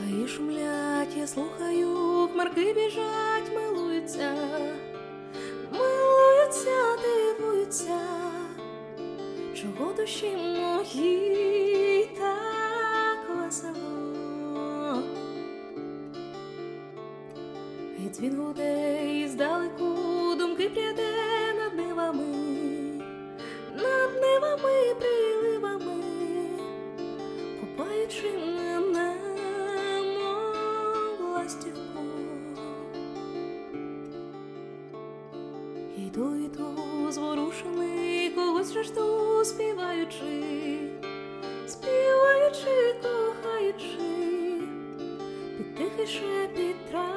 Гаї шумлять, я слухаю, хмарки біжать, милуються, милуються, дивуються, чого душі моїй так весело. І дзвін гуде, і здалеку думки пряде над нивами, над нивами, приливами, купаючи мене, Йду, йду, зворушений, когось же жду, співаючи, співаючи, кохаючи, під тихий шепіт трав.